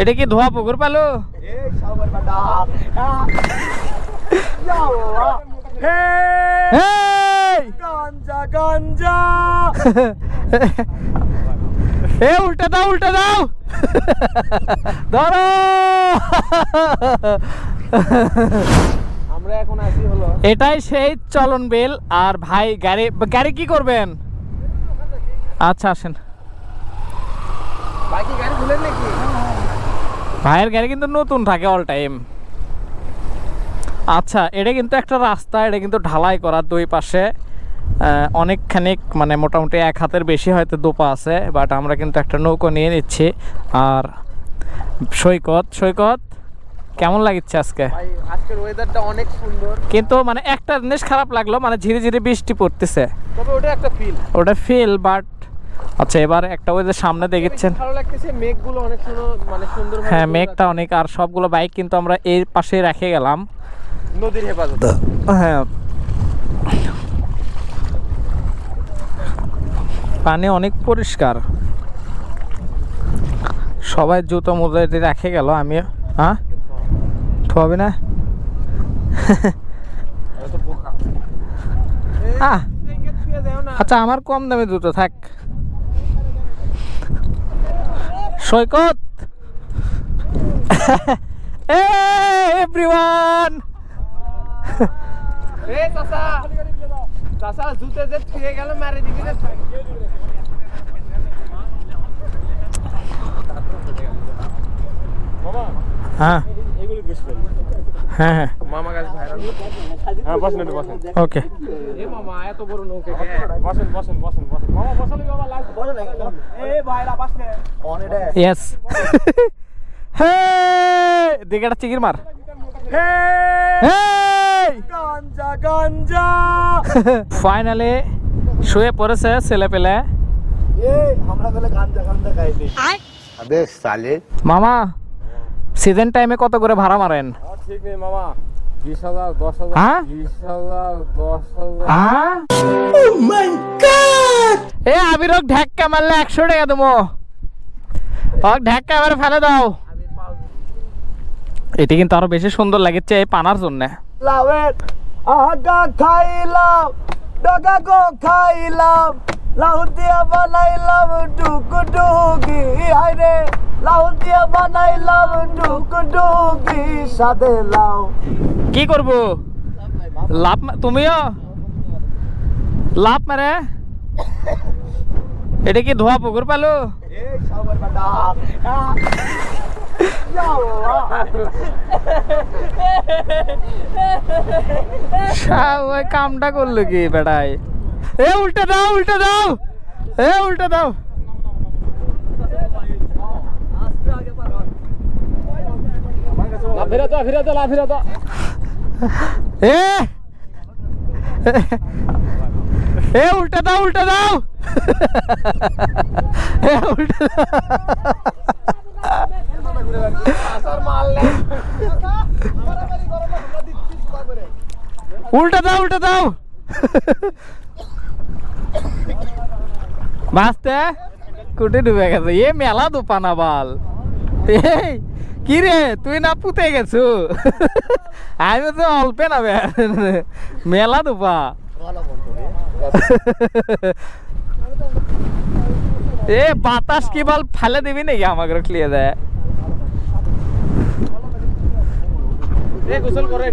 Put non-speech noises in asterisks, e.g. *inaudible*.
এটা কি ধোয়া পুকুর পালো? *laughs* এ উল্টা দাও উল্টা দাও! *laughs* ধরো! *laughs* আমরা এখন আসি হলো এটাই সেই চলন বেল আর ভাই গাড়ি গাড়ি কি করবেন? আচ্ছা আসেন। বাকি গাড়ি ভুলেন নাকি? ভাইয়ের গাড়ি কিন্তু নতুন থাকে অল টাইম আচ্ছা এটা কিন্তু একটা রাস্তা এটা কিন্তু ঢালাই করা দুই পাশে আহ, অনেকখানিক মানে মোটামুটি এক হাতের বেশি হয়তো দোপা আছে বাট আমরা কিন্তু একটা নৌকো নিয়ে নিচ্ছি। আর সৈকত সৈকত কেমন লাগিচ্ছে আজকে? আজকের ওয়েদারটা অনেক সুন্দর। কিন্তু মানে একটা জিনিস খারাপ লাগল মানে ধীরে ধীরে বৃষ্টি পড়তেছে। তবে ওটা একটা ফিল ওটা ফিল বাট আচ্ছা এবার একটা ওই যে সামনে দেখেছেন? ভালো লাগতেছে মেঘগুলো অনেক সুন্দর মানে সুন্দর হ্যাঁ মেঘটা অনেক আর সবগুলো বাইক কিন্তু আমরা এই পাশে রেখে গেলাম। নদীর হেফাজত। হ্যাঁ। পানি অনেক পরিষ্কার। সবাই জুতো মুজো রেখে গেল আমি হ্যাঁ? দেও না। আচ্ছা আমার কম দামে জুতো থাক। সৈকত। এভরিওয়ান হ্যাঁ। হ্যাঁ হ্যাঁ। মামা কাছে ভাইরাল। হ্যাঁ বসেন বসেন। ওকে এ মামা এত বড় নৌকা বসেন বসেন বসেন বসেন। মামা *laughs* দেখে একটা চিকির মার। ফাইনালে *laughs* শুয়ে পড়েছে ছেলে পেলে। মামা সিজন টাইমে কত করে ভাড়া মারেন? মামা। বিশ হাজার দশ হাজার। হ্যাঁ? বিশ হাজার দশ হাজার। হ্যাঁ? এ আবিরক ঢাক্কা মারলে একশো টাকা দেবো। ওক ঢাক্কা মারে ফেলে দাও। এটি কিন্তু আরও বেশি সুন্দর লাগছে এই পানার জন্য। লাউয়ের আগা খাইলাম ডগা গো খাইলাম লাউ দিয়া বানাইলাম ডুক ডুকি আরে লাউ দিয়া বানাইলাম ডুক ডুকি সাদে লাউ। কি করব? লাভ তুমিও? লাভ মারে? এটা কি ধোয়া পুকুর পালো? ওই কামটা করল কি বেটাই এ, উল্টে দাও উল্টে দাও। এ, উল্টে দাও। ফিরে তো ফিরে তো ফিরে তো এ! এ, উল্টে দাও উল্টে দাও। এ, উল্টে উল্টে দাও উল্টে দাও। বাঁচতে কুটে ডুবে গেছে। এ, মেলা দোপানা বাল। এই, কি রে, তুই না পুঁতে গেছু? আমি তো অল্পে না মেলা দোপা। এ বাতাস কি বল ফেলে দিবি নাকি আমাকে ক্লিয়ে দেয় এ গোসল করে